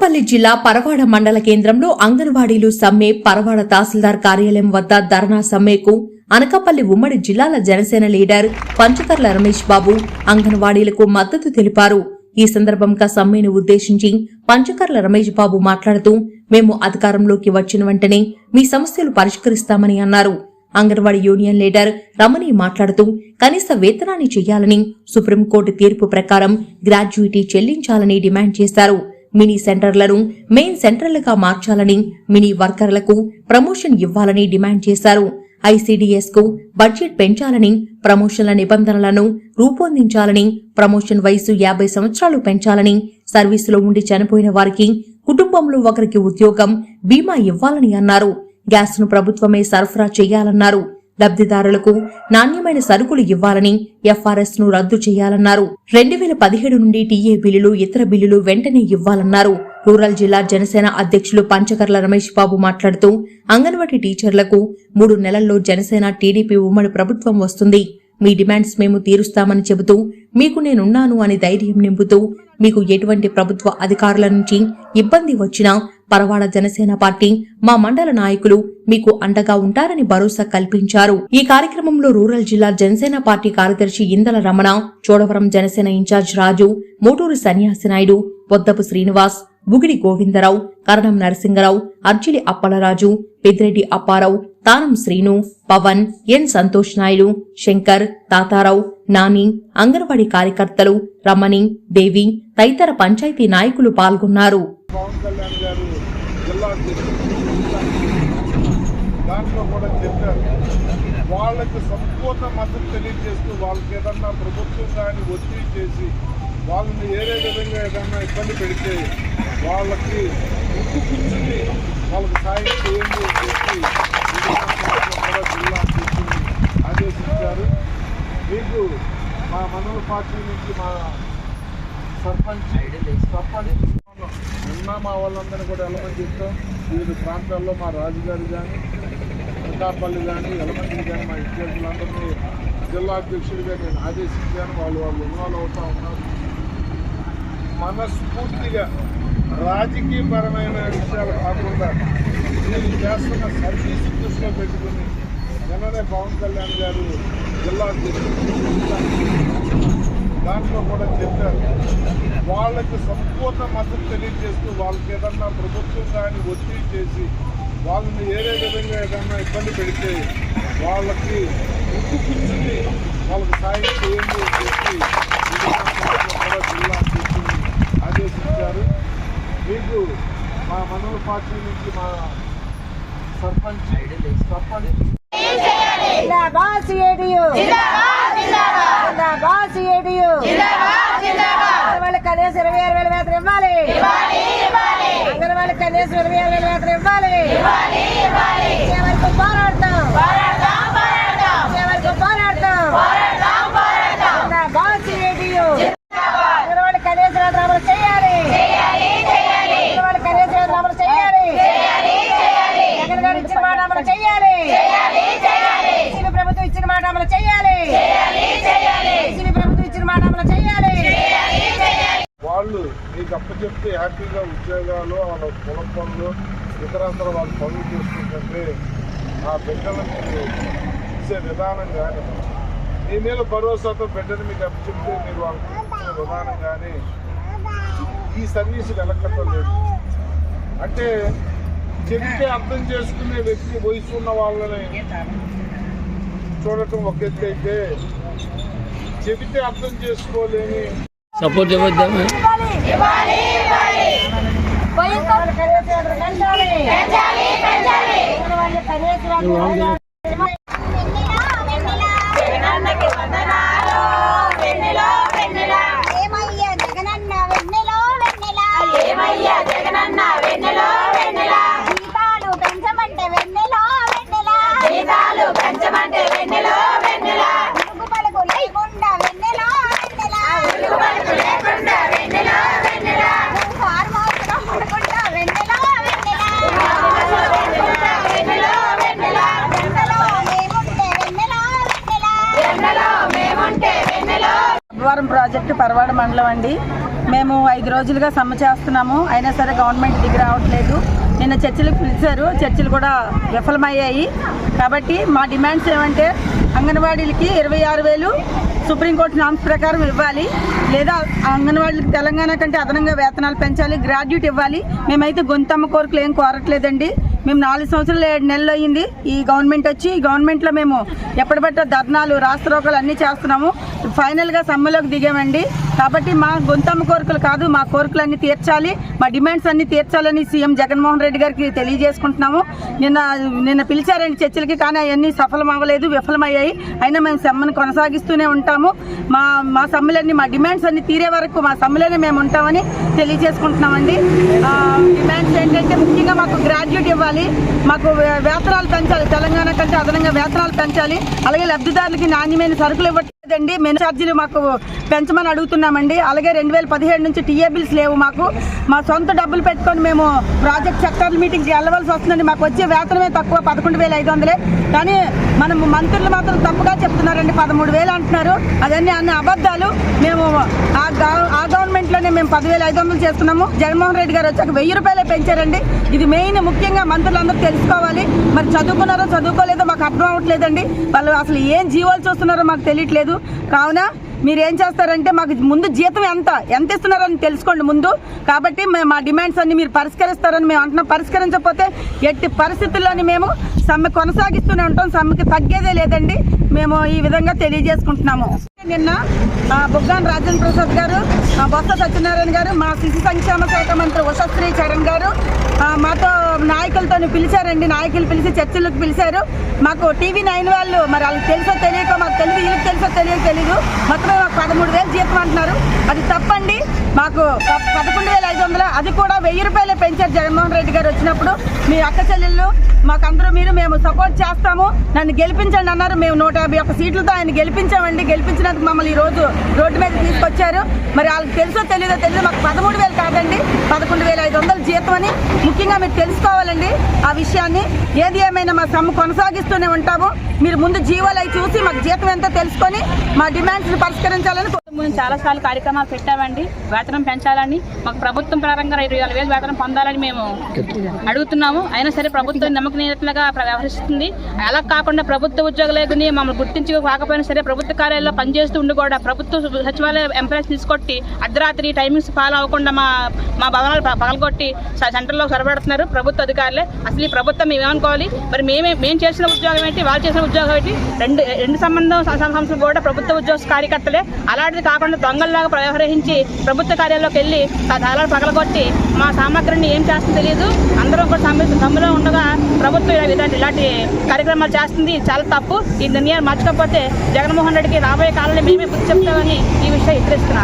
అనకాపల్లి జిల్లా పరవాడ మండల కేంద్రంలో అంగన్వాడీలు సమ్మె పరవాడ తహసీల్దార్ కార్యాలయం వద్ద ధర్నా సమ్మెకు అనకాపల్లి ఉమ్మడి జిల్లాల జనసేన లీడర్ పంచకర్ల రమేష్ బాబు అంగన్వాడీలకు మద్దతు తెలిపారు. ఈ సందర్భంగా సమ్మెను ఉద్దేశించి పంచకర్ల రమేష్ బాబు మాట్లాడుతూ మేము అధికారంలోకి వచ్చిన వెంటనే మీ సమస్యలు పరిష్కరిస్తామని అన్నారు. అంగన్వాడీ యూనియన్ లీడర్ రమణి మాట్లాడుతూ కనీస వేతనాన్ని చేయాలని సుప్రీంకోర్టు తీర్పు ప్రకారం గ్రాడ్యుయిటీ చెల్లించాలని డిమాండ్ చేశారు. మినీ సెంటర్లను మెయిన్ సెంటర్లుగా మార్చాలని మినీ వర్కర్లకు ప్రమోషన్ ఇవ్వాలని డిమాండ్ చేశారు. ఐసీడీఎస్కు బడ్జెట్ పెంచాలని ప్రమోషన్ల నిబంధనలను రూపొందించాలని ప్రమోషన్ వయసు యాభై సంవత్సరాలు పెంచాలని సర్వీసులో ఉండి చనిపోయిన వారికి కుటుంబంలో ఒకరికి ఉద్యోగం బీమా ఇవ్వాలని అన్నారు. గ్యాస్ను ప్రభుత్వమే సరఫరా చేయాలన్నారు. లబ్ధిదారులకు నాణ్యమైన సరుకులు ఇవ్వాలని ఎఫ్ఆర్ఎస్ను రద్దు చేయాలన్నారు. రెండు వేల పదిహేడు నుండి టీఏ బిల్లులు ఇతర బిల్లులు వెంటనే ఇవ్వాలన్నారు. రూరల్ జిల్లా జనసేన అధ్యక్షులు పంచకర్ల రమేష్ బాబు మాట్లాడుతూ అంగన్వాడీ టీచర్లకు మూడు నెలల్లో జనసేన టీడీపీ ఉమ్మడి ప్రభుత్వం వస్తుంది. మీ డిమాండ్స్ మేము తీరుస్తామని చెబుతూ మీకు నేనున్నాను అని ధైర్యం నింపుతూ మీకు ఎటువంటి ప్రభుత్వ అధికారుల నుంచి ఇబ్బంది వచ్చినా పరవాడ జనసేన పార్టీ మా మండల నాయకులు మీకు అండగా ఉంటారని భరోసా కల్పించారు. ఈ కార్యక్రమంలో రూరల్ జిల్లా జనసేన పార్టీ కార్యదర్శి ఇందల రమణ చోడవరం జనసేన ఇన్ఛార్జ్ రాజు మోటూరు సన్యాసి నాయుడు పొద్దపు శ్రీనివాస్ బుగిడి గోవిందరావు కరణం నరసింగరావు అర్జిలి అప్పలరాజు పెద్దిరెడ్డి అప్పారావు తానం శ్రీను పవన్ ఎన్ సంతోష్ నాయుడు శంకర్ తాతారావు నాని అంగన్వాడీ కార్యకర్తలు రమణి దేవి తదితర పంచాయతీ నాయకులు పాల్గొన్నారు. దాంట్లో కూడా చెప్పారు. వాళ్ళకి సంపూర్ణ మద్దతు తెలియజేస్తూ వాళ్ళకి ఏదన్నా ప్రభుత్వం కానీ ఒత్తిడి చేసి వాళ్ళని ఏదే విధంగా ఏదైనా ఇబ్బంది పెడితే వాళ్ళకి ఉక్కు కూర్చుని వాళ్ళకి సాయం చేయండి అని చెప్పి కూడా జిల్లా అధ్యక్షుడిని ఆదేశించారు. మీకు మా మండల పార్టీ నుంచి మా సర్పంచ్ సర్పంచ్ నిన్న మా వాళ్ళందరినీ కూడా వెళ్ళమని చెప్తాం. వివిధ ప్రాంతాల్లో మా రాజుగారు కానీ అనకాపల్లి కానీ ఎలమంది కానీ మా విద్యార్థులందరినీ జిల్లా అధ్యక్షుడిగా నేను ఆదేశించాను. వాళ్ళు వాళ్ళు ఇన్వాల్వ్ అవుతూ ఉన్నారు. మనస్ఫూర్తిగా రాజకీయపరమైన విషయాలు కాకుండా నేను చేస్తున్న సర్వీస్ దృష్టిలో పెట్టుకుని నిన్ననే పవన్ కళ్యాణ్ గారు జిల్లా దాంట్లో కూడా చెప్పారు. వాళ్ళకి సంపూర్ణ మద్దతు తెలియజేస్తూ వాళ్ళకి ఏదన్నా ప్రభుత్వం కానీ ఒత్తిడి చేసి వాళ్ళని ఏదే విధంగా ఏదన్నా ఇబ్బంది పెడితే వాళ్ళకి ఉక్కు కూర్చుని వాళ్ళకి సాయం చేయండి అని చెప్పి కూడా జిల్లా ఆదేశించారు మీకు మా మండల పార్టీ నుంచి మా సర్పంచ్ సర్పంచ్ అంగన్వాళ్ళకి కనీసం ఇరవై ఆరు వేల వేతనం ఇవ్వాలి. అంగన్వాళ్ళకి కనీసం ఇరవై ఆరు వేల వేతనం ఇవ్వాలి ఇచ్చే వరకు పోరాడతాం ఇచ్చే వరకు పోరాడతాం జిందాబాద్ సిఐటియు అంగన్వాళ్ళకి కనీసం వేతనం అమలు చేయాలి అంగన్వాళ్ళకి కనీసం వేతనం అమలు చేయాలి జగన్ గారు ఇచ్చిన మాట అమలు చేయాలి. వైసీపీ ప్రభుత్వం ఇచ్చిన మాట అమలు చేయాలి. వైసీపీ ప్రభుత్వం ఇచ్చిన మాట అమలు చేయాలి. వాళ్ళు మీకు అప్పచెప్తే హ్యాపీగా ఉద్యోగాలు వాళ్ళ పొలం పనులు ఇతరత్ర వాళ్ళు పనులు చేసుకుంటుంటే ఆ బిడ్డలు మీరు ఇచ్చే విధానం కానీ మీ మీద భరోసాతో బిడ్డను మీకు అప్పచెప్తే మీరు వాళ్ళకి ఇచ్చే విధానం కానీ ఈ సర్వీస్ వెలకట్టం లేదు అంటే చెప్తే అర్థం చేసుకునే వ్యక్తి వయసు ఉన్న వాళ్ళని చూడటం ఒక ఎత్తు అయితే చెబితే అర్థం చేసుకోలేని సపోర్ట్ ఇవ్వద్దామా? కనీస వేతనం పెంచాలి వాళ్ళు కనీస వేతనం ఏమయ్యా జగనన్న వెన్నెలో వెన్నెల ఏమయ్యా జగనన్న వెన్నెలో వెన్నెల జీతాలు పెంచమంటే వెన్నెలో వెన్నెల జీతాలు పెంచమంటే వెన్నెల వెన్నెల? ఉరుకు పలుకు లేకుండా వెన్నెలో వెన్నెల? పలుకు లేకుండా వెన్నెల వెన్నెల? నువ్వు ఫార్మౌస్ పడుకుంటా వెన్నెలో వెన్నెల? వెన్నెల వెన్నెల? వెన్నెలో మేముంటే వెన్నెలో వెన్నెల? వెన్నెలో మేముంటే వెన్నెల? అబ్బవరం ప్రాజెక్టు పరవాడ మండలం అండి. మేము ఐదు రోజులుగా సమ్మె చేస్తున్నాము. అయినా సరే గవర్నమెంట్ దిగి రావట్లేదు. నిన్న చర్చలకు పిలిచారు. చర్చలు కూడా విఫలమయ్యాయి. కాబట్టి మా డిమాండ్స్ ఏమంటే అంగన్వాడీలకి ఇరవై ఆరు వేలు సుప్రీంకోర్టు నామ్స్ ప్రకారం ఇవ్వాలి. లేదా అంగన్వాడీలకు తెలంగాణ కంటే అదనంగా వేతనాలు పెంచాలి గ్రాడ్యుయేట్ ఇవ్వాలి. మేమైతే గొంతమ్మ కోరికలు ఏం కోరట్లేదండి. మేము నాలుగు సంవత్సరాలు ఏడు నెలలు అయ్యింది. ఈ గవర్నమెంట్ వచ్చి ఈ గవర్నమెంట్లో మేము ఎప్పటిబట్ట ధర్నాలు రాష్ట్రోకాలు అన్నీ చేస్తున్నాము. ఫైనల్గా సమ్మెలోకి దిగామండి. కాబట్టి మా గొంతమ్మ కోరికలు కాదు మా కోరికలన్నీ తీర్చాలి మా డిమాండ్స్ అన్ని తీర్చాలని సీఎం జగన్మోహన్ రెడ్డి గారికి తెలియజేసుకుంటున్నాము. నిన్న నిన్న పిలిచారండి చర్చలకి కానీ అవన్నీ సఫలం అవ్వలేదు విఫలమయ్యాయి. అయినా మేము సమ్మెను కొనసాగిస్తూనే ఉంటాము. మా మా సమ్మెలన్నీ మా డిమాండ్స్ అన్ని తీరే వరకు మా సమ్మెలోనే మేము ఉంటామని తెలియజేసుకుంటున్నామండి. డిమాండ్స్ ఏంటంటే ముఖ్యంగా మాకు గ్రాడ్యుయేట్ ఇవ్వాలి. మాకు వేతనాలు పెంచాలి. తెలంగాణ కంటే అదనంగా వేతనాలు పెంచాలి. అలాగే లబ్ధిదారులకి నాణ్యమైన సరుకులు ఇవ్వట్లేదండి. మెను ఛార్జీలు మాకు పెంచమని అడుగుతున్నామండి. అలాగే రెండు వేల పదిహేడు నుంచి టీఏ బిల్స్ లేవు మాకు. మా సొంత డబ్బులు పెట్టుకొని మేము ప్రాజెక్ట్ సెక్టర్ మీటింగ్కి వెళ్ళవలసి వస్తుందండి. మాకు వచ్చే వేతనమే తక్కువ పదకొండు వేల ఐదు వందలే. కానీ మనం మంత్రులు మాత్రం తప్పుగా చెప్తున్నారండి. పదమూడు వేలు అంటున్నారు. అదన్నీ అన్ని అబద్ధాలు. మేము ఆ గవ- ఆ గవర్నమెంట్లోనే మేము పదివేల ఐదు వందలు చేస్తున్నాము. జగన్మోహన్ రెడ్డి గారు వచ్చాక వెయ్యి రూపాయలే పెంచారండి. ఇది మెయిన్ ముఖ్యంగా మంత్రులందరూ తెలుసుకోవాలి. మరి చదువుకున్నారో చదువుకోలేదో మాకు అర్థం అవ్వట్లేదండి. వాళ్ళు అసలు ఏం జీవాలు చూస్తున్నారో మాకు తెలియట్లేదు. కావున మీరు ఏం చేస్తారంటే మాకు ముందు జీతం ఎంత ఎంత ఇస్తున్నారని తెలుసుకోండి ముందు. కాబట్టి మేము మా డిమాండ్స్ అన్ని మీరు పరిష్కరిస్తారని మేము అంటున్నాం. పరిష్కరించకపోతే ఎట్టి పరిస్థితుల్లోని మేము సమ్మె కొనసాగిస్తూనే ఉంటాం. సమ్మెకి తగ్గేదే లేదండి. మేము ఈ విధంగా తెలియజేసుకుంటున్నాము. నిన్న బుగ్గాన్ రాజేంద్ర ప్రసాద్ గారు బొత్స సత్యనారాయణ గారు మా శిశు సంక్షేమ శాఖ మంత్రి ఉషశ్రీ చరణ్ గారు మాతో నాయకులతో పిలిచారండి. నాయకులు పిలిచి చర్చలకు పిలిచారు. మాకు టీవీ నైన్ వాళ్ళు మరి వాళ్ళకి తెలుసో తెలియక మాకు తెలియదు వీళ్ళకి తెలుసో తెలియక తెలియదు మొత్తం మాకు పదమూడు వేలు జీతం అంటున్నారు. అది తప్పండి. మాకు పదకొండు ఐదు వందలు అది కూడా వెయ్యి రూపాయలే పెంచారు జగన్మోహన్ రెడ్డి గారు వచ్చినప్పుడు. మీ అక్క చెల్లెళ్ళు మాకందరూ మీరు మేము సపోర్ట్ చేస్తాము. నన్ను గెలిపించండి అన్నారు. మేము నూట యాభై ఒక్క సీట్లతో ఆయన గెలిపించామండి. గెలిపించినందుకు మమ్మల్ని ఈరోజు రోడ్డు మీద తీసుకొచ్చారు. మరి వాళ్ళకి తెలుసో తెలియదో తెలియదు మాకు పదమూడు వేలు కాదండి. పదకొండు వేల ఐదు వందలు జీతం అని ముఖ్యంగా మీరు తెలుసుకోవాలండి ఆ విషయాన్ని. ఏది ఏమైనా మా సమ్ము కొనసాగిస్తూనే ఉంటాము. మీరు ముందు జీవోలు అవి చూసి మాకు జీతం ఎంతో తెలుసుకొని మా డిమాండ్స్ పరిష్కరించాలని మేము చాలాసార్లు కార్యక్రమాలు పెట్టామండి. వేతనం పెంచాలని మాకు ప్రభుత్వం ప్రారంభంగా ఇరవై వేల వేలు వేతనం పొందాలని మేము అడుగుతున్నాము. అయినా సరే ప్రభుత్వం నమ్మకనీయట్లుగా వ్యవహరిస్తుంది. అలా కాకుండా ప్రభుత్వ ఉద్యోగులని మమ్మల్ని గుర్తించి కాకపోయినా సరే ప్రభుత్వ కార్యాలయంలో పనిచేస్తూ ఉండి కూడా ప్రభుత్వ సచివాలయ ఎంప్లాయీస్ తీసుకొట్టి అర్ధరాత్రి టైమింగ్స్ ఫాలో అవ్వకుండా మా మా భవనాలు పగలగొట్టి సెంటర్లో సొరబడుతున్నారు ప్రభుత్వ అధికారులే. అసలు ఈ ప్రభుత్వం మేమేమనుకోవాలి మరి మేమే మేము చేసిన ఉద్యోగం ఏంటి? వాళ్ళు చేసిన ఉద్యోగం ఏంటి? రెండు రెండు సంబంధం సంస్థలు కూడా ప్రభుత్వ ఉద్యోగ కార్యకర్తలే. అలాంటిది కాకుండా దొంగల్లాగా వ్యవహరించి ప్రభుత్వ కార్యాలకు వెళ్ళి దళాలు పగలగొట్టి మా సామగ్రిని ఏం చేస్తుందో తెలియదు అందరం కూడా సమ్మె సమ్మెలో ఉండగా ప్రభుత్వం ఇలా ఇలాంటి ఇలాంటి కార్యక్రమాలు చేస్తుంది. చాలా తప్పు. ఈ నిర్ణయాలు మార్చకపోతే జగన్మోహన్ రెడ్డికి రాబోయే కాలంలో మేమే బుద్ధి చెప్తామని ఈ విషయం హెచ్చరిస్తున్నాను.